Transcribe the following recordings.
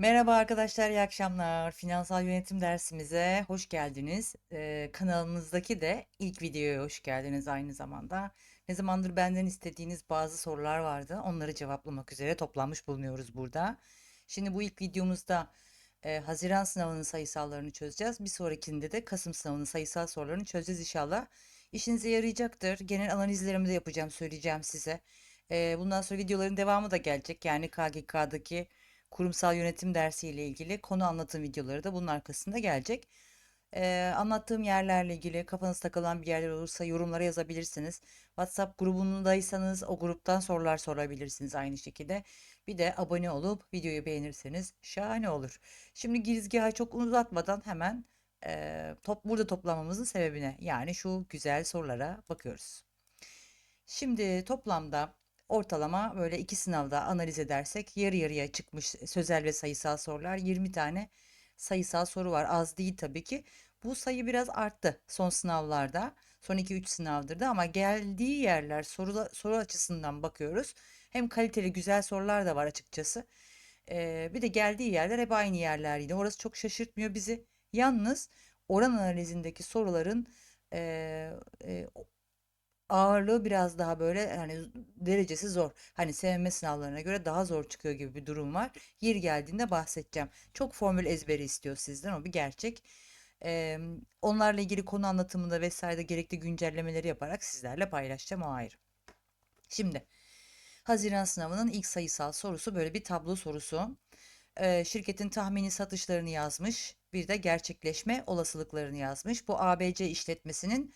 Merhaba arkadaşlar, iyi akşamlar. Finansal yönetim dersimize hoş geldiniz. Ee, kanalımızdaki de ilk videoya hoş geldiniz aynı zamanda. Ne zamandır benden istediğiniz bazı sorular vardı. Onları cevaplamak üzere toplanmış bulunuyoruz burada. Şimdi bu ilk videomuzda e, Haziran sınavının sayısallarını çözeceğiz. Bir sonrakinde de Kasım sınavının sayısal sorularını çözeceğiz inşallah. İşinize yarayacaktır. Genel analizlerimi de yapacağım, söyleyeceğim size. Ee, bundan sonra videoların devamı da gelecek. Yani KGK'daki kurumsal yönetim dersi ile ilgili konu anlatım videoları da bunun arkasında gelecek. Ee, anlattığım yerlerle ilgili kafanız takılan bir yerler olursa yorumlara yazabilirsiniz. WhatsApp grubundaysanız o gruptan sorular sorabilirsiniz aynı şekilde. Bir de abone olup videoyu beğenirseniz şahane olur. Şimdi girizgahı çok uzatmadan hemen e, top, burada toplamamızın sebebine yani şu güzel sorulara bakıyoruz. Şimdi toplamda ortalama böyle iki sınavda analiz edersek yarı yarıya çıkmış sözel ve sayısal sorular 20 tane sayısal soru var. Az değil tabii ki. Bu sayı biraz arttı son sınavlarda. Son 2-3 sınavdır da ama geldiği yerler soru, soru açısından bakıyoruz. Hem kaliteli güzel sorular da var açıkçası. Ee, bir de geldiği yerler hep aynı yerler yine. Orası çok şaşırtmıyor bizi. Yalnız oran analizindeki soruların e, e, ağırlığı biraz daha böyle yani derecesi zor. Hani sevme sınavlarına göre daha zor çıkıyor gibi bir durum var. Yeri geldiğinde bahsedeceğim. Çok formül ezberi istiyor sizden o bir gerçek. Ee, onlarla ilgili konu anlatımında vesaire gerekli güncellemeleri yaparak sizlerle paylaşacağım o ayrı. Şimdi Haziran sınavının ilk sayısal sorusu böyle bir tablo sorusu. Ee, şirketin tahmini satışlarını yazmış. Bir de gerçekleşme olasılıklarını yazmış. Bu ABC işletmesinin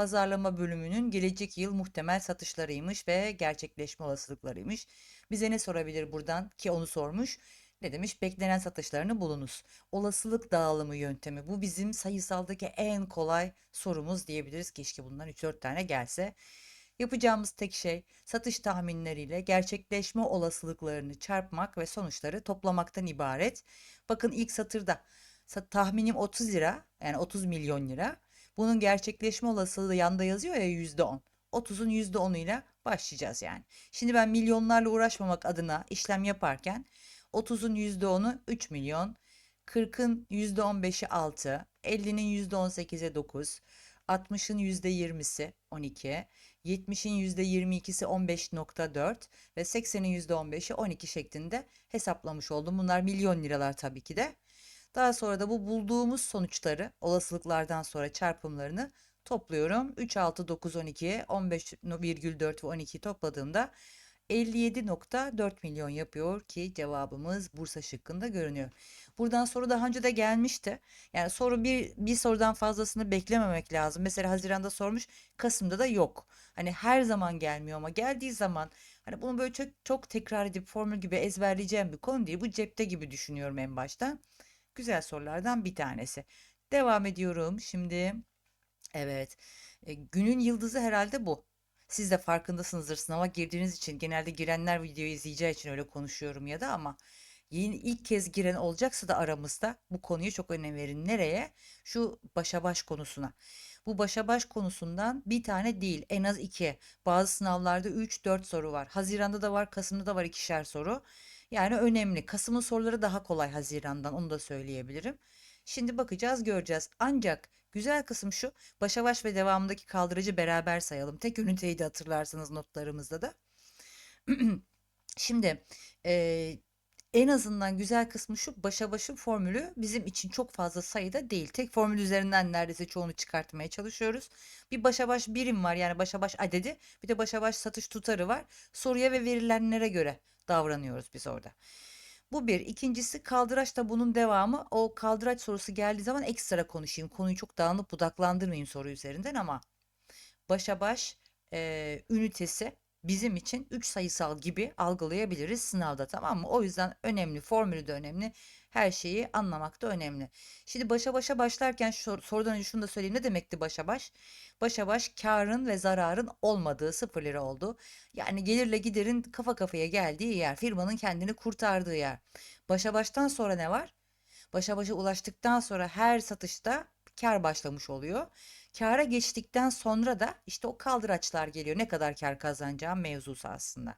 pazarlama bölümünün gelecek yıl muhtemel satışlarıymış ve gerçekleşme olasılıklarıymış. Bize ne sorabilir buradan ki onu sormuş. Ne demiş? Beklenen satışlarını bulunuz. Olasılık dağılımı yöntemi. Bu bizim sayısaldaki en kolay sorumuz diyebiliriz. Keşke bundan 3-4 tane gelse. Yapacağımız tek şey satış tahminleriyle gerçekleşme olasılıklarını çarpmak ve sonuçları toplamaktan ibaret. Bakın ilk satırda tahminim 30 lira yani 30 milyon lira. Bunun gerçekleşme olasılığı da yanda yazıyor ya %10. 30'un %10'uyla başlayacağız yani. Şimdi ben milyonlarla uğraşmamak adına işlem yaparken 30'un %10'u 3 milyon, 40'ın %15'i 6, 50'nin %18'i 9, 60'ın %20'si 12, 70'in %22'si 15.4 ve 80'in %15'i 12 şeklinde hesaplamış oldum. Bunlar milyon liralar tabii ki de. Daha sonra da bu bulduğumuz sonuçları olasılıklardan sonra çarpımlarını topluyorum. 3, 6, 9, 12'ye 15,4 ve 12 topladığımda 57.4 milyon yapıyor ki cevabımız Bursa şıkkında görünüyor. Buradan soru daha önce de gelmişti. Yani soru bir, bir sorudan fazlasını beklememek lazım. Mesela Haziran'da sormuş, Kasım'da da yok. Hani her zaman gelmiyor ama geldiği zaman hani bunu böyle çok, çok tekrar edip formül gibi ezberleyeceğim bir konu değil. Bu cepte gibi düşünüyorum en başta. Güzel sorulardan bir tanesi. Devam ediyorum şimdi. Evet. E, günün yıldızı herhalde bu. Siz de farkındasınızdır sınava girdiğiniz için. Genelde girenler videoyu izleyeceği için öyle konuşuyorum ya da ama yeni ilk kez giren olacaksa da aramızda bu konuyu çok önem verin. Nereye? Şu başa baş konusuna. Bu başa baş konusundan bir tane değil en az iki. Bazı sınavlarda 3-4 soru var. Haziranda da var, Kasım'da da var ikişer soru. Yani önemli. Kasım'ın soruları daha kolay Haziran'dan onu da söyleyebilirim. Şimdi bakacağız göreceğiz. Ancak güzel kısım şu başa baş ve devamındaki kaldırıcı beraber sayalım. Tek üniteyi de hatırlarsanız notlarımızda da. Şimdi e, en azından güzel kısmı şu başa başın formülü bizim için çok fazla sayıda değil. Tek formül üzerinden neredeyse çoğunu çıkartmaya çalışıyoruz. Bir başa baş birim var yani başa baş adedi bir de başa baş satış tutarı var. Soruya ve verilenlere göre davranıyoruz biz orada. Bu bir. İkincisi kaldıraç da bunun devamı. O kaldıraç sorusu geldiği zaman ekstra konuşayım. Konuyu çok dağınık budaklandırmayayım soru üzerinden ama başa baş e, ünitesi bizim için 3 sayısal gibi algılayabiliriz sınavda tamam mı? O yüzden önemli, formülü de önemli. Her şeyi anlamak da önemli. Şimdi başa başa başlarken şu, sorudan önce şunu da söyleyeyim. Ne demekti başa baş? Başa baş karın ve zararın olmadığı sıfır lira oldu. Yani gelirle giderin kafa kafaya geldiği yer. Firmanın kendini kurtardığı yer. Başa baştan sonra ne var? Başa başa ulaştıktan sonra her satışta kar başlamış oluyor. Kâra geçtikten sonra da işte o kaldıraçlar geliyor. Ne kadar kar kazanacağım mevzusu aslında.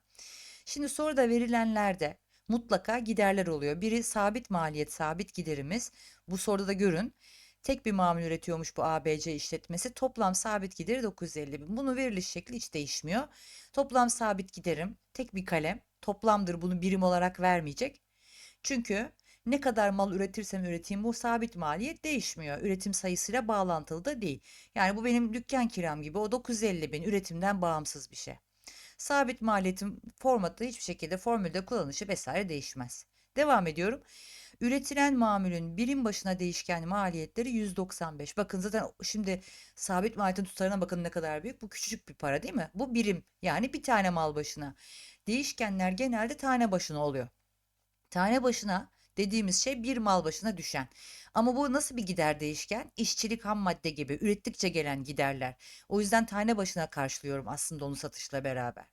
Şimdi soruda verilenlerde mutlaka giderler oluyor. Biri sabit maliyet, sabit giderimiz. Bu soruda da görün. Tek bir mamul üretiyormuş bu ABC işletmesi. Toplam sabit gideri 950 bin. Bunu veriliş şekli hiç değişmiyor. Toplam sabit giderim tek bir kalem. Toplamdır bunu birim olarak vermeyecek. Çünkü ne kadar mal üretirsem üreteyim bu sabit maliyet değişmiyor. Üretim sayısıyla bağlantılı da değil. Yani bu benim dükkan kiram gibi o 950 bin üretimden bağımsız bir şey. Sabit maliyetin formatı hiçbir şekilde formülde kullanışı vesaire değişmez. Devam ediyorum. Üretilen mamulün birim başına değişken maliyetleri 195. Bakın zaten şimdi sabit maliyetin tutarına bakın ne kadar büyük. Bu küçücük bir para değil mi? Bu birim yani bir tane mal başına. Değişkenler genelde tane başına oluyor. Tane başına dediğimiz şey bir mal başına düşen. Ama bu nasıl bir gider değişken? İşçilik ham madde gibi ürettikçe gelen giderler. O yüzden tane başına karşılıyorum aslında onu satışla beraber.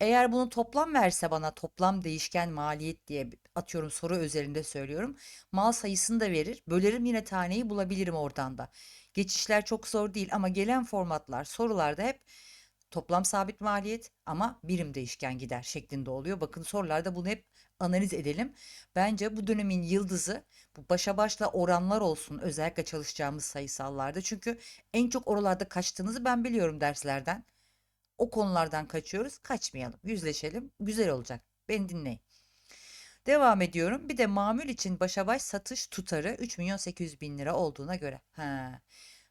Eğer bunu toplam verse bana toplam değişken maliyet diye atıyorum soru özelinde söylüyorum. Mal sayısını da verir. Bölerim yine taneyi bulabilirim oradan da. Geçişler çok zor değil ama gelen formatlar sorularda hep toplam sabit maliyet ama birim değişken gider şeklinde oluyor. Bakın sorularda bunu hep analiz edelim. Bence bu dönemin yıldızı bu başa başla oranlar olsun özellikle çalışacağımız sayısallarda. Çünkü en çok oralarda kaçtığınızı ben biliyorum derslerden. O konulardan kaçıyoruz. Kaçmayalım. Yüzleşelim. Güzel olacak. Beni dinleyin. Devam ediyorum. Bir de mamül için başa baş satış tutarı 3 milyon 800 bin lira olduğuna göre. Ha,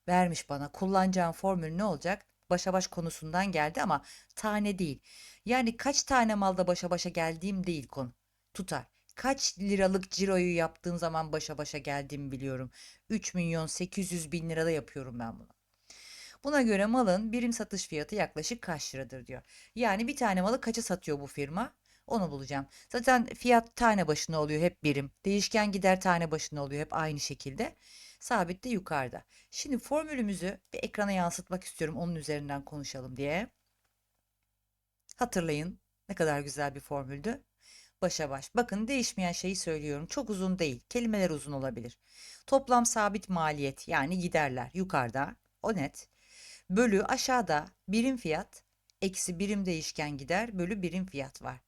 vermiş bana. Kullanacağım formül ne olacak? Başa baş konusundan geldi ama tane değil. Yani kaç tane malda başa başa geldiğim değil konu. Tutar. Kaç liralık ciroyu yaptığım zaman başa başa geldiğimi biliyorum. 3 milyon 800 bin lirada yapıyorum ben bunu. Buna göre malın birim satış fiyatı yaklaşık kaç liradır diyor. Yani bir tane malı kaça satıyor bu firma? Onu bulacağım. Zaten fiyat tane başına oluyor hep birim. Değişken gider tane başına oluyor hep aynı şekilde. Sabit de yukarıda. Şimdi formülümüzü bir ekrana yansıtmak istiyorum onun üzerinden konuşalım diye. Hatırlayın ne kadar güzel bir formüldü. Başa baş. Bakın değişmeyen şeyi söylüyorum. Çok uzun değil. Kelimeler uzun olabilir. Toplam sabit maliyet yani giderler yukarıda. O net. Bölü aşağıda birim fiyat eksi birim değişken gider bölü birim fiyat var.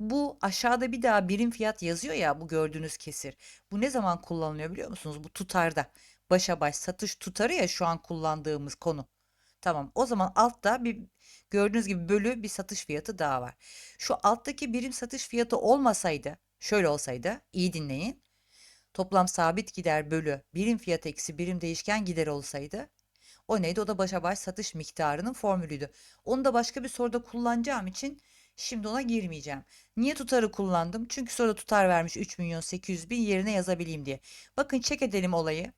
Bu aşağıda bir daha birim fiyat yazıyor ya bu gördüğünüz kesir. Bu ne zaman kullanılıyor biliyor musunuz? Bu tutarda. Başa baş satış tutarı ya şu an kullandığımız konu. Tamam o zaman altta bir gördüğünüz gibi bölü bir satış fiyatı daha var. Şu alttaki birim satış fiyatı olmasaydı şöyle olsaydı iyi dinleyin. Toplam sabit gider bölü birim fiyat eksi birim değişken gider olsaydı o neydi? O da başa baş satış miktarının formülüydü. Onu da başka bir soruda kullanacağım için şimdi ona girmeyeceğim. Niye tutarı kullandım? Çünkü soruda tutar vermiş 3 milyon 800 bin yerine yazabileyim diye. Bakın çek edelim olayı.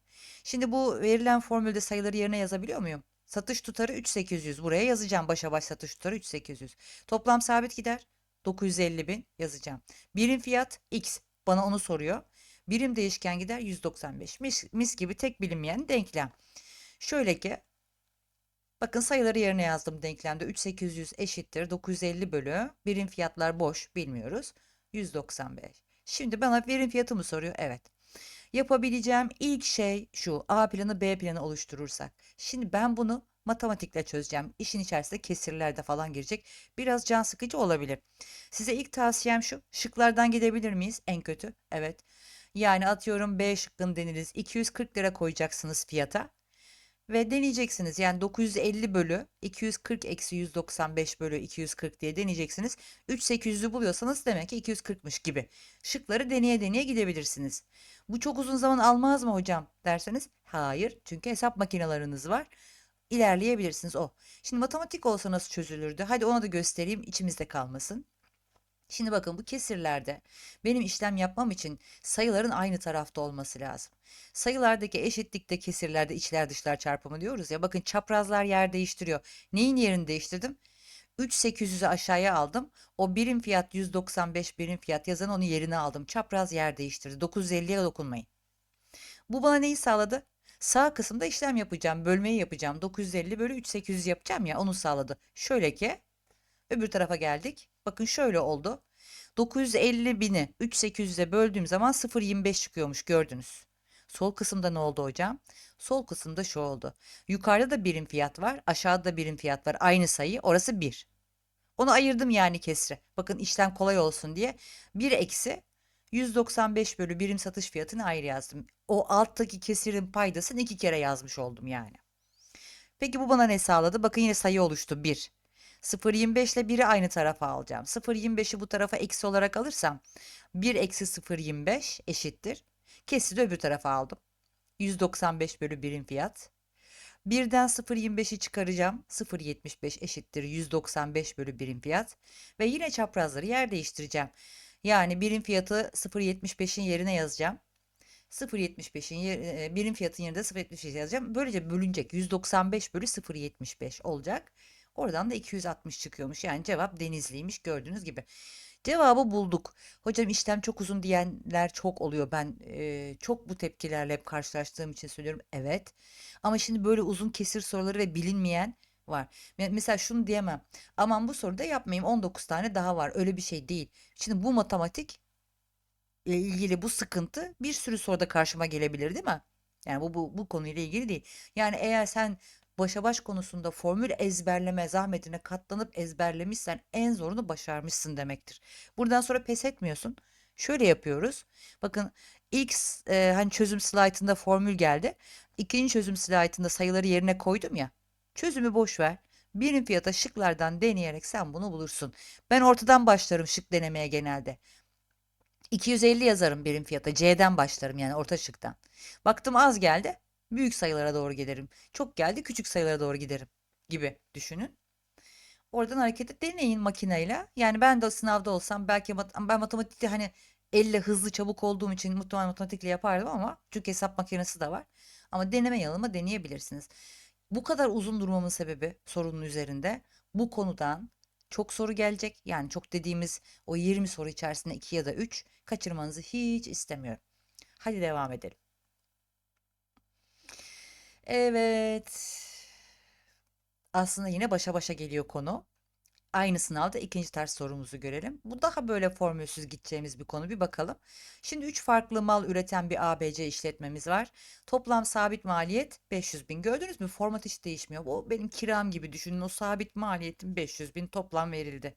Şimdi bu verilen formülde sayıları yerine yazabiliyor muyum? Satış tutarı 3800 buraya yazacağım. Başa baş satış tutarı 3800. Toplam sabit gider 950 bin yazacağım. Birim fiyat x bana onu soruyor. Birim değişken gider 195. Mis, mis gibi tek bilinmeyen denklem. Şöyle ki bakın sayıları yerine yazdım denklemde 3800 eşittir 950 bölü birim fiyatlar boş bilmiyoruz 195. Şimdi bana birim fiyatı mı soruyor? Evet. Yapabileceğim ilk şey şu A planı B planı oluşturursak. Şimdi ben bunu matematikle çözeceğim. İşin içerisinde kesirlerde falan girecek. Biraz can sıkıcı olabilir. Size ilk tavsiyem şu. Şıklardan gidebilir miyiz? En kötü. Evet. Yani atıyorum B şıkkını deniriz. 240 lira koyacaksınız fiyata ve deneyeceksiniz. Yani 950 bölü 240 eksi 195 bölü 240 diye deneyeceksiniz. 3800'ü buluyorsanız demek ki 240'mış gibi. Şıkları deneye deneye gidebilirsiniz. Bu çok uzun zaman almaz mı hocam derseniz hayır. Çünkü hesap makineleriniz var. İlerleyebilirsiniz o. Şimdi matematik olsa nasıl çözülürdü? Hadi ona da göstereyim içimizde kalmasın. Şimdi bakın bu kesirlerde benim işlem yapmam için sayıların aynı tarafta olması lazım. Sayılardaki eşitlikte kesirlerde içler dışlar çarpımı diyoruz ya. Bakın çaprazlar yer değiştiriyor. Neyin yerini değiştirdim? 3800'ü aşağıya aldım. O birim fiyat 195 birim fiyat yazan onu yerine aldım. Çapraz yer değiştirdi. 950'ye dokunmayın. Bu bana neyi sağladı? Sağ kısımda işlem yapacağım. Bölmeyi yapacağım. 950 bölü 3800 yapacağım ya onu sağladı. Şöyle ki öbür tarafa geldik. Bakın şöyle oldu. 950 bini 3800'e böldüğüm zaman 0.25 çıkıyormuş gördünüz. Sol kısımda ne oldu hocam? Sol kısımda şu oldu. Yukarıda da birim fiyat var, aşağıda da birim fiyat var. Aynı sayı, orası 1. Onu ayırdım yani kesre. Bakın işlem kolay olsun diye. 1 eksi 195 bölü birim satış fiyatını ayrı yazdım. O alttaki kesirin paydasını iki kere yazmış oldum yani. Peki bu bana ne sağladı? Bakın yine sayı oluştu 1. 0.25 ile 1'i aynı tarafa alacağım. 0.25'i bu tarafa eksi olarak alırsam 1 eksi 0.25 eşittir. Kesiri öbür tarafa aldım. 195 bölü birim fiyat. Birden 0.25'i çıkaracağım. 0.75 eşittir 195 bölü birim fiyat. Ve yine çaprazları yer değiştireceğim. Yani birim fiyatı 0.75'in yerine yazacağım. 0.75'in yer, birim fiyatın yerine 0.75 yazacağım. Böylece bölünecek. 195 bölü 0.75 olacak. Oradan da 260 çıkıyormuş. Yani cevap Denizli'ymiş gördüğünüz gibi. Cevabı bulduk. Hocam işlem çok uzun diyenler çok oluyor. Ben e, çok bu tepkilerle hep karşılaştığım için söylüyorum. Evet. Ama şimdi böyle uzun kesir soruları ve bilinmeyen var. Me- Mesela şunu diyemem. Aman bu soruda yapmayayım. 19 tane daha var. Öyle bir şey değil. Şimdi bu matematik ile ilgili bu sıkıntı bir sürü soruda karşıma gelebilir değil mi? Yani bu, bu, bu konuyla ilgili değil. Yani eğer sen başa baş konusunda formül ezberleme zahmetine katlanıp ezberlemişsen en zorunu başarmışsın demektir. Buradan sonra pes etmiyorsun. Şöyle yapıyoruz. Bakın ilk e, hani çözüm slaytında formül geldi. İkinci çözüm slaytında sayıları yerine koydum ya. Çözümü boş ver. Birim fiyata şıklardan deneyerek sen bunu bulursun. Ben ortadan başlarım şık denemeye genelde. 250 yazarım birim fiyata. C'den başlarım yani orta şıktan. Baktım az geldi. Büyük sayılara doğru giderim. Çok geldi küçük sayılara doğru giderim gibi düşünün. Oradan hareketi deneyin makineyle. Yani ben de sınavda olsam belki mat- ben matematikte hani elle hızlı çabuk olduğum için muhtemelen matematikle yapardım ama çünkü hesap makinesi de var. Ama deneme yanılma deneyebilirsiniz. Bu kadar uzun durmamın sebebi sorunun üzerinde bu konudan çok soru gelecek. Yani çok dediğimiz o 20 soru içerisinde 2 ya da 3 kaçırmanızı hiç istemiyorum. Hadi devam edelim. Evet. Aslında yine başa başa geliyor konu. Aynı sınavda ikinci ters sorumuzu görelim. Bu daha böyle formülsüz gideceğimiz bir konu. Bir bakalım. Şimdi 3 farklı mal üreten bir ABC işletmemiz var. Toplam sabit maliyet 500 bin. Gördünüz mü? Format hiç değişmiyor. O benim kiram gibi düşünün. O sabit maliyetim 500 bin toplam verildi.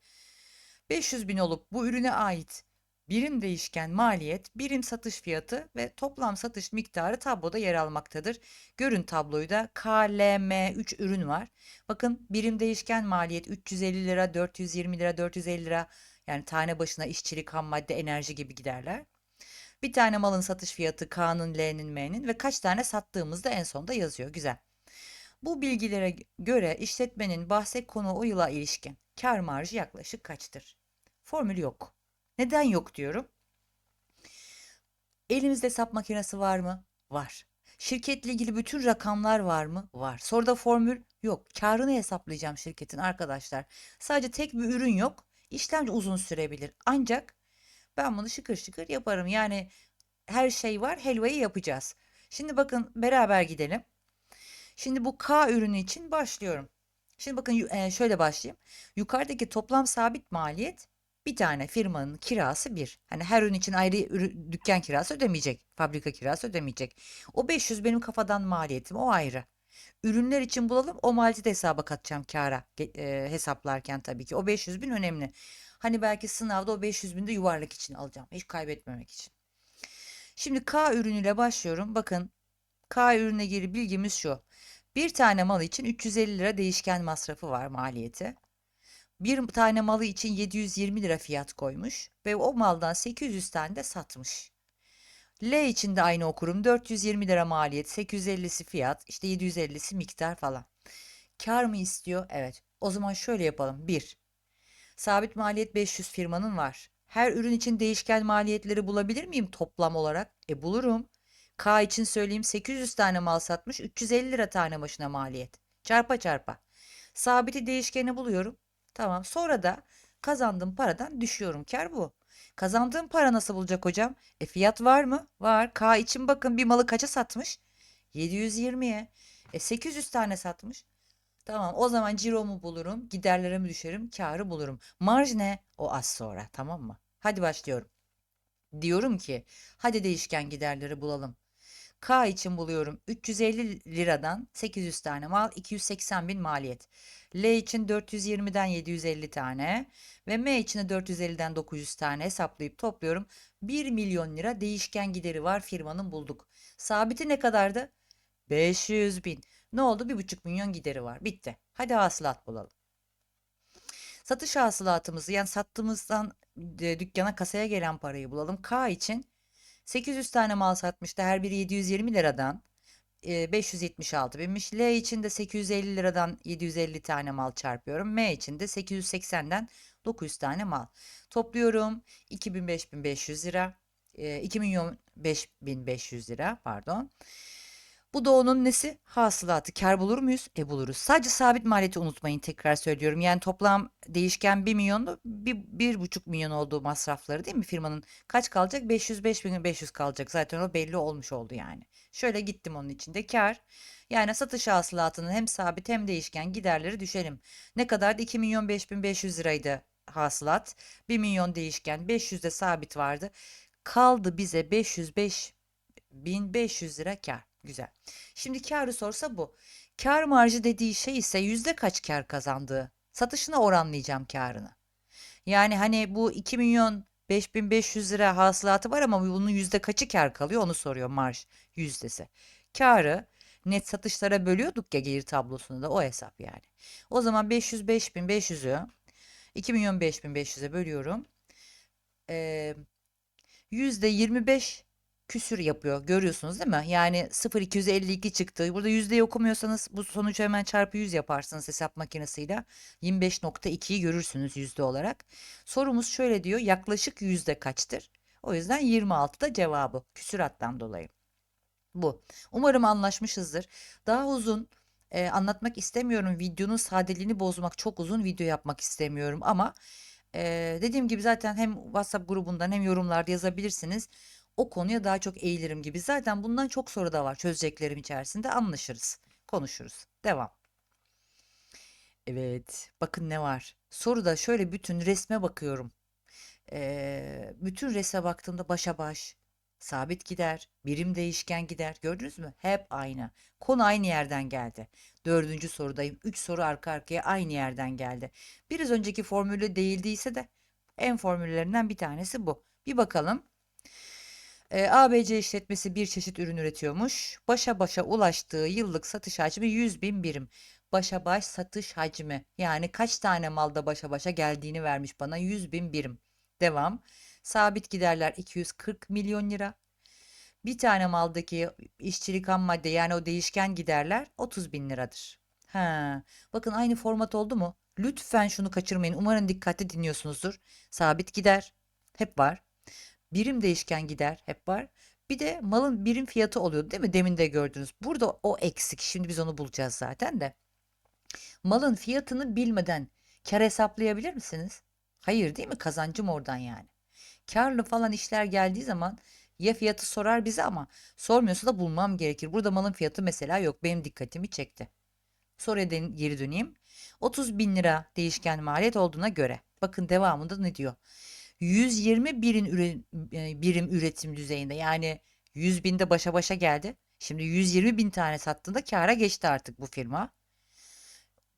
500 bin olup bu ürüne ait birim değişken maliyet, birim satış fiyatı ve toplam satış miktarı tabloda yer almaktadır. Görün tabloyu da KLM3 ürün var. Bakın birim değişken maliyet 350 lira, 420 lira, 450 lira. Yani tane başına işçilik, ham madde, enerji gibi giderler. Bir tane malın satış fiyatı K'nın, L'nin, M'nin ve kaç tane sattığımızda en sonda yazıyor. Güzel. Bu bilgilere göre işletmenin bahse konu o yıla ilişkin kar marjı yaklaşık kaçtır? Formül yok. Neden yok diyorum? Elimizde hesap makinesi var mı? Var. Şirketle ilgili bütün rakamlar var mı? Var. Soruda formül yok. Karını hesaplayacağım şirketin arkadaşlar. Sadece tek bir ürün yok. İşlem uzun sürebilir. Ancak ben bunu şıkır şıkır yaparım. Yani her şey var, helvayı yapacağız. Şimdi bakın beraber gidelim. Şimdi bu K ürünü için başlıyorum. Şimdi bakın e, şöyle başlayayım. Yukarıdaki toplam sabit maliyet bir tane firmanın kirası bir. Hani her ürün için ayrı ürü- dükkan kirası ödemeyecek. Fabrika kirası ödemeyecek. O 500 benim kafadan maliyetim o ayrı. Ürünler için bulalım o maliyeti de hesaba katacağım kâra ge- e, hesaplarken tabii ki. O 500 bin önemli. Hani belki sınavda o 500 bin de yuvarlak için alacağım. Hiç kaybetmemek için. Şimdi K ürünüyle başlıyorum. Bakın K ürüne ilgili bilgimiz şu. Bir tane mal için 350 lira değişken masrafı var maliyeti. Bir tane malı için 720 lira fiyat koymuş ve o maldan 800 tane de satmış. L için de aynı okurum. 420 lira maliyet, 850'si fiyat, işte 750'si miktar falan. Kar mı istiyor? Evet. O zaman şöyle yapalım. 1. Sabit maliyet 500 firmanın var. Her ürün için değişken maliyetleri bulabilir miyim toplam olarak? E bulurum. K için söyleyeyim 800 tane mal satmış 350 lira tane başına maliyet. Çarpa çarpa. Sabiti değişkeni buluyorum. Tamam. Sonra da kazandığım paradan düşüyorum. Kar bu. Kazandığım para nasıl bulacak hocam? E fiyat var mı? Var. K için bakın bir malı kaça satmış? 720'ye. E 800 tane satmış. Tamam o zaman ciromu bulurum, giderlerimi düşerim, kârı bulurum. Marj ne? O az sonra tamam mı? Hadi başlıyorum. Diyorum ki hadi değişken giderleri bulalım. K için buluyorum 350 liradan 800 tane mal 280 bin maliyet. L için 420'den 750 tane ve M için de 450'den 900 tane hesaplayıp topluyorum. 1 milyon lira değişken gideri var firmanın bulduk. Sabiti ne kadardı? 500 bin. Ne oldu? 1,5 milyon gideri var. Bitti. Hadi hasılat bulalım. Satış hasılatımızı yani sattığımızdan e, dükkana kasaya gelen parayı bulalım. K için 800 tane mal satmıştı. Her biri 720 liradan e, 576 binmiş. L için de 850 liradan 750 tane mal çarpıyorum. M için de 880'den 900 tane mal. Topluyorum 2000 5500 lira. E, 2 milyon 5500 lira pardon. Bu da onun nesi? Hasılatı. Kar bulur muyuz? E buluruz. Sadece sabit maliyeti unutmayın tekrar söylüyorum. Yani toplam değişken 1 milyonlu bir, bir buçuk milyon olduğu masrafları değil mi firmanın? Kaç kalacak? 505 bin 500 kalacak. Zaten o belli olmuş oldu yani. Şöyle gittim onun içinde kar. Yani satış hasılatının hem sabit hem değişken giderleri düşelim. Ne kadardı? 2 milyon 5500 liraydı hasılat. 1 milyon değişken 500 de sabit vardı. Kaldı bize 505 1500 lira kar. Güzel. Şimdi karı sorsa bu. Kar marjı dediği şey ise yüzde kaç kar kazandığı. Satışına oranlayacağım karını. Yani hani bu 2 milyon 5500 lira hasılatı var ama bunun yüzde kaçı kar kalıyor onu soruyor marj yüzdesi. Karı net satışlara bölüyorduk ya gelir tablosunda o hesap yani. O zaman 500 5500'ü 2 milyon 5500'e bölüyorum. Ee, yüzde 25 küsür yapıyor. Görüyorsunuz değil mi? Yani 0,252 çıktı. Burada yüzdeyi okumuyorsanız bu sonucu hemen çarpı 100 yaparsınız hesap makinesiyle. 25.2'yi görürsünüz yüzde olarak. Sorumuz şöyle diyor. Yaklaşık yüzde kaçtır? O yüzden 26 da cevabı. Küsürattan dolayı. Bu. Umarım anlaşmışızdır. Daha uzun e, anlatmak istemiyorum. Videonun sadeliğini bozmak çok uzun video yapmak istemiyorum ama e, dediğim gibi zaten hem WhatsApp grubundan hem yorumlarda yazabilirsiniz o konuya daha çok eğilirim gibi. Zaten bundan çok soru da var çözeceklerim içerisinde anlaşırız, konuşuruz. Devam. Evet, bakın ne var. Soruda şöyle bütün resme bakıyorum. Ee, bütün resme baktığımda başa baş, sabit gider, birim değişken gider. Gördünüz mü? Hep aynı. Konu aynı yerden geldi. Dördüncü sorudayım. Üç soru arka arkaya aynı yerden geldi. Biraz önceki formülü değildiyse de en formüllerinden bir tanesi bu. Bir bakalım. E, ABC işletmesi bir çeşit ürün üretiyormuş. Başa başa ulaştığı yıllık satış hacmi 100 bin birim. Başa baş satış hacmi yani kaç tane malda başa başa geldiğini vermiş bana 100 bin birim. Devam. Sabit giderler 240 milyon lira. Bir tane maldaki işçilik ham madde yani o değişken giderler 30 bin liradır. Ha, bakın aynı format oldu mu? Lütfen şunu kaçırmayın. Umarım dikkatli dinliyorsunuzdur. Sabit gider hep var birim değişken gider hep var. Bir de malın birim fiyatı oluyor değil mi? Demin de gördünüz. Burada o eksik. Şimdi biz onu bulacağız zaten de. Malın fiyatını bilmeden kar hesaplayabilir misiniz? Hayır değil mi? Kazancım oradan yani. Karlı falan işler geldiği zaman ya fiyatı sorar bize ama sormuyorsa da bulmam gerekir. Burada malın fiyatı mesela yok. Benim dikkatimi çekti. Soruya geri döneyim. 30 bin lira değişken maliyet olduğuna göre. Bakın devamında ne diyor? 120 birim, üre, birim üretim düzeyinde yani 100 binde başa başa geldi. Şimdi 120 bin tane sattığında kâra geçti artık bu firma.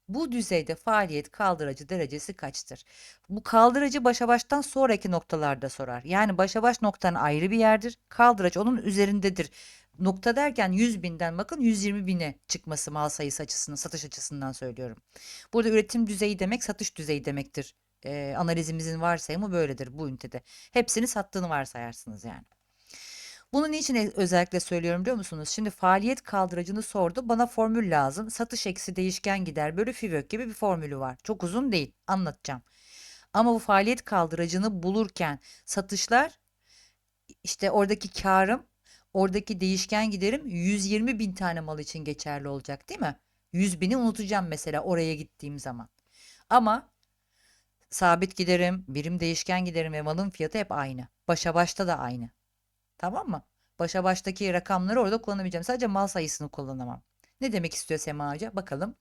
Bu düzeyde faaliyet kaldırıcı derecesi kaçtır? Bu kaldırıcı başa baştan sonraki noktalarda sorar. Yani başa baş noktan ayrı bir yerdir. Kaldıraç onun üzerindedir. Nokta derken 100 binden bakın 120 bine çıkması mal sayısı açısından, satış açısından söylüyorum. Burada üretim düzeyi demek satış düzeyi demektir e, analizimizin varsayımı böyledir bu ünitede. Hepsini sattığını varsayarsınız yani. Bunu niçin e, özellikle söylüyorum biliyor musunuz? Şimdi faaliyet kaldıracını sordu. Bana formül lazım. Satış eksi değişken gider bölü FİVÖK gibi bir formülü var. Çok uzun değil. Anlatacağım. Ama bu faaliyet kaldıracını bulurken satışlar işte oradaki karım oradaki değişken giderim 120 bin tane mal için geçerli olacak değil mi? 100 bini unutacağım mesela oraya gittiğim zaman. Ama Sabit giderim, birim değişken giderim ve malın fiyatı hep aynı. Başa başta da aynı. Tamam mı? Başa baştaki rakamları orada kullanabileceğim. Sadece mal sayısını kullanamam. Ne demek istiyor Sema Hoca? Bakalım.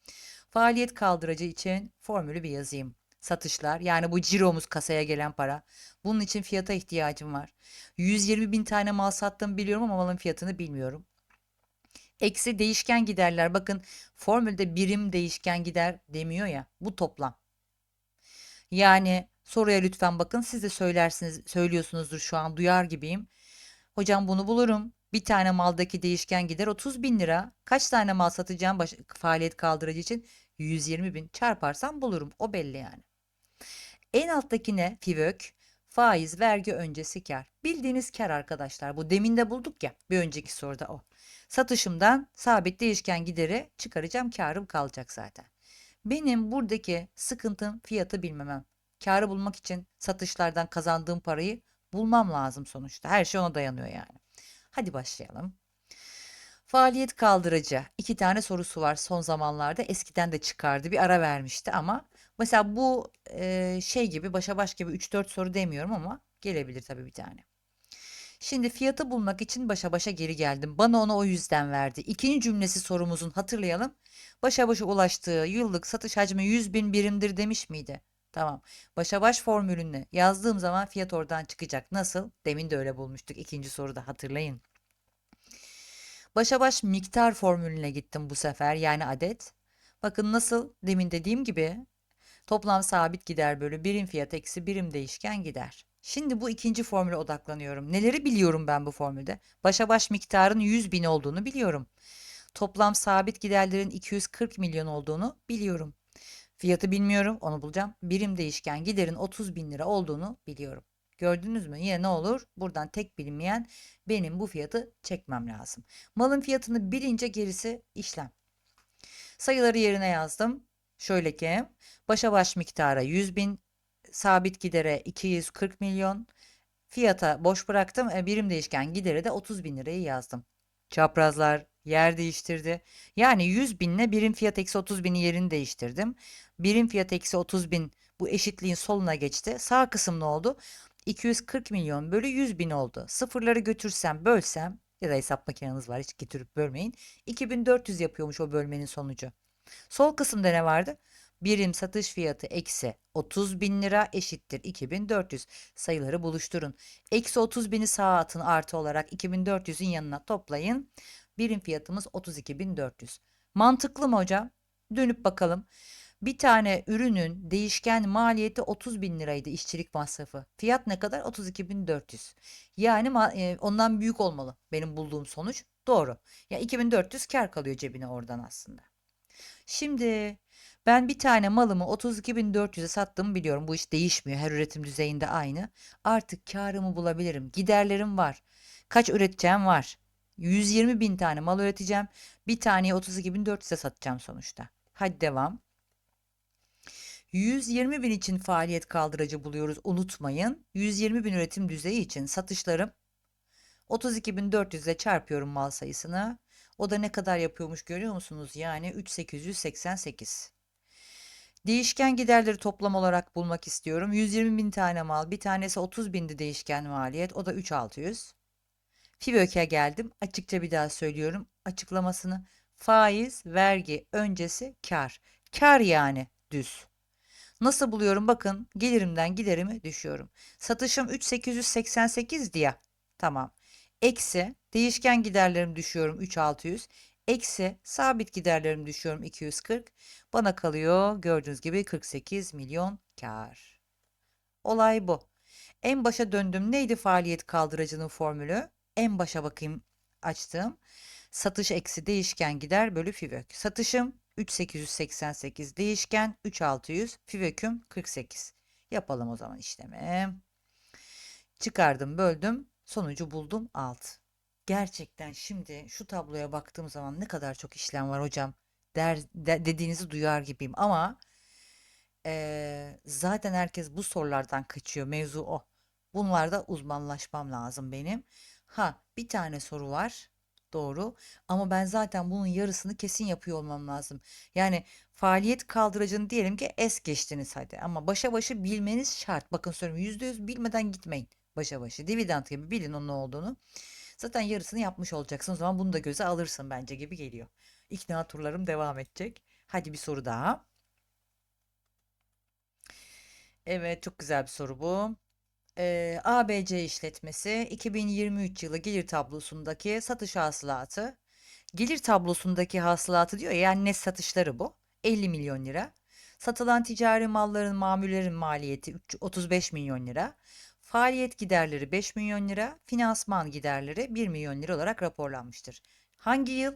Faaliyet kaldırıcı için formülü bir yazayım. Satışlar yani bu ciromuz kasaya gelen para. Bunun için fiyata ihtiyacım var. 120 bin tane mal sattım biliyorum ama malın fiyatını bilmiyorum. Eksi değişken giderler. Bakın formülde birim değişken gider demiyor ya. Bu toplam. Yani soruya lütfen bakın. Siz de söylersiniz, söylüyorsunuzdur şu an duyar gibiyim. Hocam bunu bulurum. Bir tane maldaki değişken gider 30 bin lira. Kaç tane mal satacağım baş- faaliyet kaldırıcı için? 120 bin. Çarparsam bulurum. O belli yani. En alttaki ne? FİVÖK. Faiz, vergi öncesi kar. Bildiğiniz kar arkadaşlar. Bu demin de bulduk ya. Bir önceki soruda o. Satışımdan sabit değişken gideri çıkaracağım. Karım kalacak zaten. Benim buradaki sıkıntım fiyatı bilmemem. Karı bulmak için satışlardan kazandığım parayı bulmam lazım sonuçta. Her şey ona dayanıyor yani. Hadi başlayalım. Faaliyet kaldırıcı. iki tane sorusu var son zamanlarda. Eskiden de çıkardı. Bir ara vermişti ama mesela bu e, şey gibi başa baş gibi 3-4 soru demiyorum ama gelebilir tabii bir tane. Şimdi fiyatı bulmak için başa başa geri geldim. Bana onu o yüzden verdi. İkinci cümlesi sorumuzun hatırlayalım. Başa başa ulaştığı yıllık satış hacmi 100 bin birimdir demiş miydi? Tamam. Başa baş formülünü yazdığım zaman fiyat oradan çıkacak. Nasıl? Demin de öyle bulmuştuk ikinci soruda hatırlayın. Başa baş miktar formülüne gittim bu sefer yani adet. Bakın nasıl demin dediğim gibi toplam sabit gider bölü birim fiyat eksi birim değişken gider. Şimdi bu ikinci formüle odaklanıyorum. Neleri biliyorum ben bu formülde? Başa baş miktarın 100 bin olduğunu biliyorum. Toplam sabit giderlerin 240 milyon olduğunu biliyorum. Fiyatı bilmiyorum onu bulacağım. Birim değişken giderin 30 bin lira olduğunu biliyorum. Gördünüz mü? Yine ne olur? Buradan tek bilinmeyen benim bu fiyatı çekmem lazım. Malın fiyatını bilince gerisi işlem. Sayıları yerine yazdım. Şöyle ki başa baş miktara 100 bin, sabit gidere 240 milyon, fiyata boş bıraktım. E, birim değişken gidere de 30 bin lirayı yazdım. Çaprazlar yer değiştirdi. Yani 100 binle birim fiyat eksi 30 binin yerini değiştirdim. Birim fiyat eksi 30 bin bu eşitliğin soluna geçti. Sağ kısım ne oldu? 240 milyon bölü 100 bin oldu. Sıfırları götürsem bölsem ya da hesap makineniz var hiç getirip bölmeyin. 2400 yapıyormuş o bölmenin sonucu. Sol kısımda ne vardı? Birim satış fiyatı eksi 30 bin lira eşittir 2400. Sayıları buluşturun. Eksi 30 bini sağa atın artı olarak 2400'ün yanına toplayın. Birim fiyatımız 32.400. Mantıklı mı hocam? Dönüp bakalım. Bir tane ürünün değişken maliyeti 30 bin liraydı işçilik masrafı. Fiyat ne kadar? 32.400. Yani e, ondan büyük olmalı benim bulduğum sonuç. Doğru. Ya 2400 kar kalıyor cebine oradan aslında. Şimdi ben bir tane malımı 32.400'e sattığımı biliyorum. Bu iş değişmiyor. Her üretim düzeyinde aynı. Artık karımı bulabilirim. Giderlerim var. Kaç üreteceğim var. 120 bin tane mal üreteceğim. Bir taneyi 32.400'e satacağım sonuçta. Hadi devam. 120 bin için faaliyet kaldırıcı buluyoruz. Unutmayın. 120 bin üretim düzeyi için satışlarım 32.400 ile çarpıyorum mal sayısını. O da ne kadar yapıyormuş görüyor musunuz? Yani 3888. Değişken giderleri toplam olarak bulmak istiyorum. 120 bin tane mal. Bir tanesi 30 bindi değişken maliyet. O da 3600. FİVÖK'e geldim. Açıkça bir daha söylüyorum. Açıklamasını. Faiz, vergi, öncesi kar. Kar yani düz. Nasıl buluyorum? Bakın gelirimden giderimi düşüyorum. Satışım 3888 diye. Tamam. Eksi değişken giderlerim düşüyorum 3600. Eksi sabit giderlerim düşüyorum 240. Bana kalıyor gördüğünüz gibi 48 milyon kar. Olay bu. En başa döndüm. Neydi faaliyet kaldırıcının formülü? En başa bakayım açtım. Satış eksi değişken gider bölü FİVÖK. Satışım 3888 değişken 3600 FİVÖK'üm 48. Yapalım o zaman işlemi. Çıkardım böldüm sonucu buldum 6. Gerçekten şimdi şu tabloya baktığım zaman ne kadar çok işlem var hocam der, de- dediğinizi duyar gibiyim ama eee, zaten herkes bu sorulardan kaçıyor mevzu o. Bunlarda uzmanlaşmam lazım benim. Ha bir tane soru var doğru ama ben zaten bunun yarısını kesin yapıyor olmam lazım. Yani faaliyet kaldırıcını diyelim ki es geçtiniz hadi ama başa başı bilmeniz şart. Bakın söylüyorum %100 bilmeden gitmeyin başa başı. Dividend gibi bilin onun ne olduğunu. Zaten yarısını yapmış olacaksın. O zaman bunu da göze alırsın bence gibi geliyor. İkna turlarım devam edecek. Hadi bir soru daha. Evet, çok güzel bir soru bu. Ee, ABC işletmesi 2023 yılı gelir tablosundaki satış hasılatı Gelir tablosundaki hasılatı diyor ya, yani net satışları bu. 50 milyon lira. Satılan ticari malların, mamullerin maliyeti üç- 35 milyon lira. Faaliyet giderleri 5 milyon lira. Finansman giderleri 1 milyon lira olarak raporlanmıştır. Hangi yıl?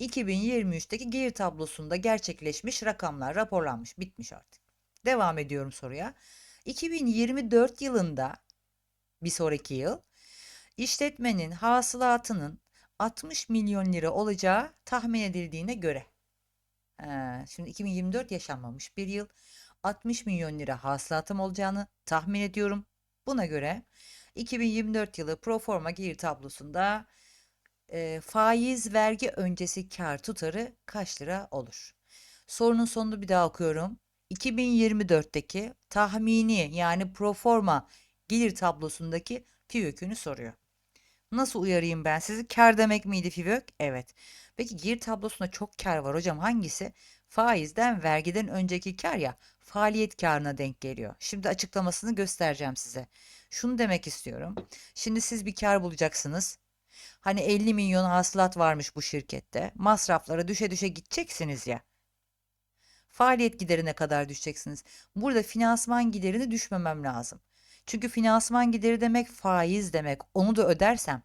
2023'teki gelir tablosunda gerçekleşmiş rakamlar raporlanmış, bitmiş artık. Devam ediyorum soruya. 2024 yılında bir sonraki yıl işletmenin hasılatının 60 milyon lira olacağı tahmin edildiğine göre. Ee, şimdi 2024 yaşanmamış bir yıl. 60 milyon lira hasılatım olacağını tahmin ediyorum. Buna göre 2024 yılı proforma gelir tablosunda e, faiz vergi öncesi kar tutarı kaç lira olur? Sorunun sonunu bir daha okuyorum. 2024'teki tahmini yani proforma gelir tablosundaki FİVÖK'ünü soruyor. Nasıl uyarayım ben sizi? Kar demek miydi FİVÖK? Evet. Peki gelir tablosunda çok kar var hocam. Hangisi? Faizden, vergiden önceki kar ya faaliyet karına denk geliyor. Şimdi açıklamasını göstereceğim size. Şunu demek istiyorum. Şimdi siz bir kar bulacaksınız. Hani 50 milyon hasılat varmış bu şirkette. Masraflara düşe düşe gideceksiniz ya. Faaliyet giderine kadar düşeceksiniz. Burada finansman giderini düşmemem lazım. Çünkü finansman gideri demek faiz demek. Onu da ödersem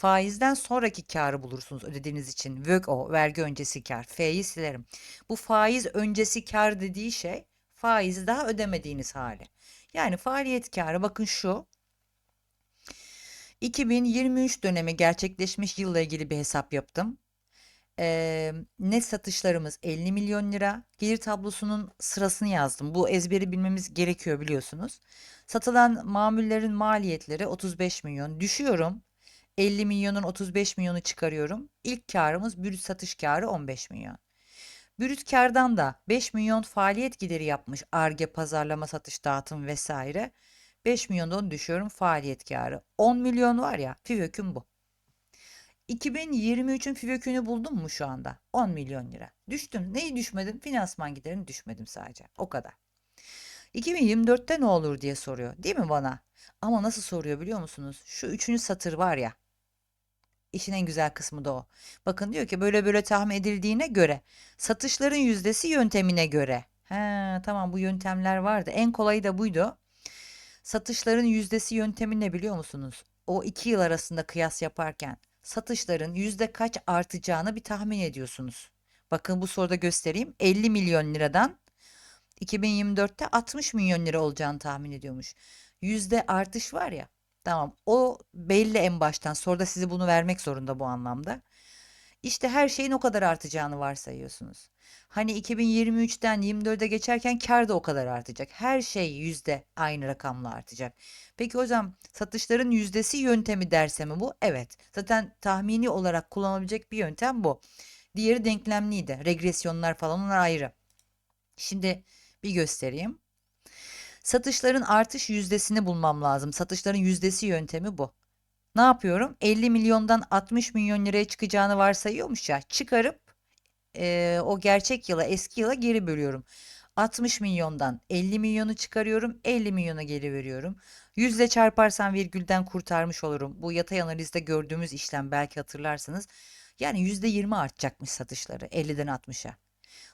faizden sonraki karı bulursunuz ödediğiniz için. VÖK o vergi öncesi kar. F'yi silerim. Bu faiz öncesi kar dediği şey faizi daha ödemediğiniz hali. Yani faaliyet karı bakın şu. 2023 dönemi gerçekleşmiş yılla ilgili bir hesap yaptım. Ee, net satışlarımız 50 milyon lira. Gelir tablosunun sırasını yazdım. Bu ezberi bilmemiz gerekiyor biliyorsunuz. Satılan mamullerin maliyetleri 35 milyon. Düşüyorum. 50 milyonun 35 milyonu çıkarıyorum. İlk karımız brüt satış karı 15 milyon. Brüt kardan da 5 milyon faaliyet gideri yapmış. Arge, pazarlama, satış, dağıtım vesaire. 5 milyondan düşüyorum faaliyet karı. 10 milyon var ya FİVÖK'üm bu. 2023'ün FİVÖK'ünü buldum mu şu anda? 10 milyon lira. Düştüm. Neyi düşmedim? Finansman giderini düşmedim sadece. O kadar. 2024'te ne olur diye soruyor. Değil mi bana? Ama nasıl soruyor biliyor musunuz? Şu üçüncü satır var ya. İşin en güzel kısmı da o. Bakın diyor ki böyle böyle tahmin edildiğine göre satışların yüzdesi yöntemine göre. He, tamam bu yöntemler vardı. En kolayı da buydu. Satışların yüzdesi yöntemi ne biliyor musunuz? O iki yıl arasında kıyas yaparken satışların yüzde kaç artacağını bir tahmin ediyorsunuz. Bakın bu soruda göstereyim. 50 milyon liradan 2024'te 60 milyon lira olacağını tahmin ediyormuş. Yüzde artış var ya. Tamam o belli en baştan. Soruda sizi bunu vermek zorunda bu anlamda. İşte her şeyin o kadar artacağını varsayıyorsunuz. Hani 2023'ten 24'e geçerken kar da o kadar artacak. Her şey yüzde aynı rakamla artacak. Peki hocam satışların yüzdesi yöntemi derse mi bu? Evet. Zaten tahmini olarak kullanılabilecek bir yöntem bu. Diğeri denklemliydi. Regresyonlar falan onlar ayrı. Şimdi bir göstereyim. Satışların artış yüzdesini bulmam lazım. Satışların yüzdesi yöntemi bu. Ne yapıyorum? 50 milyondan 60 milyon liraya çıkacağını varsayıyormuş ya. Çıkarıp e, o gerçek yıla, eski yıla geri bölüyorum. 60 milyondan 50 milyonu çıkarıyorum, 50 milyona geri veriyorum. Yüzle çarparsam virgülden kurtarmış olurum. Bu yatay analizde gördüğümüz işlem belki hatırlarsınız. Yani %20 artacakmış satışları 50'den 60'a.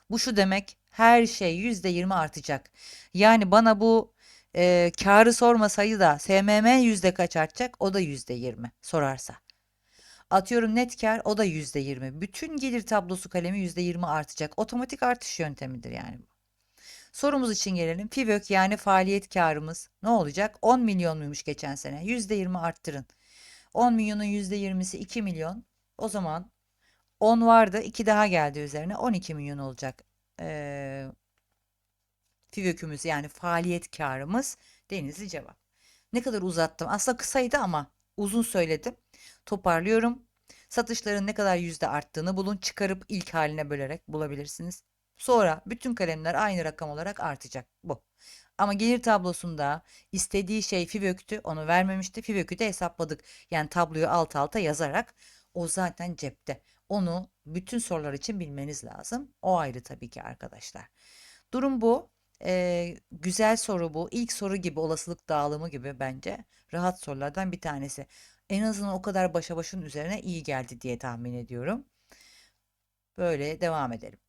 Bu şu demek her şey %20 artacak. Yani bana bu e, karı sormasaydı da SMM yüzde kaç artacak? O da %20 sorarsa. Atıyorum net kar o da %20. Bütün gelir tablosu kalemi %20 artacak. Otomatik artış yöntemidir yani bu. Sorumuz için gelelim. FİVÖK yani faaliyet karımız ne olacak? 10 milyon muymuş geçen sene? %20 arttırın. 10 milyonun %20'si 2 milyon. O zaman 10 vardı. 2 daha geldi üzerine. 12 milyon olacak. Ee, FİVÖK'ümüz yani faaliyet karımız denizli cevap. Ne kadar uzattım. Aslında kısaydı ama uzun söyledim. Toparlıyorum. Satışların ne kadar yüzde arttığını bulun. Çıkarıp ilk haline bölerek bulabilirsiniz. Sonra bütün kalemler aynı rakam olarak artacak. Bu. Ama gelir tablosunda istediği şey FİVÖK'tü. Onu vermemişti. FİVÖK'ü de hesapladık. Yani tabloyu alt alta yazarak o zaten cepte. Onu bütün sorular için bilmeniz lazım. O ayrı tabii ki arkadaşlar. Durum bu. Ee, güzel soru bu. İlk soru gibi olasılık dağılımı gibi bence rahat sorulardan bir tanesi. En azından o kadar başa başın üzerine iyi geldi diye tahmin ediyorum. Böyle devam edelim.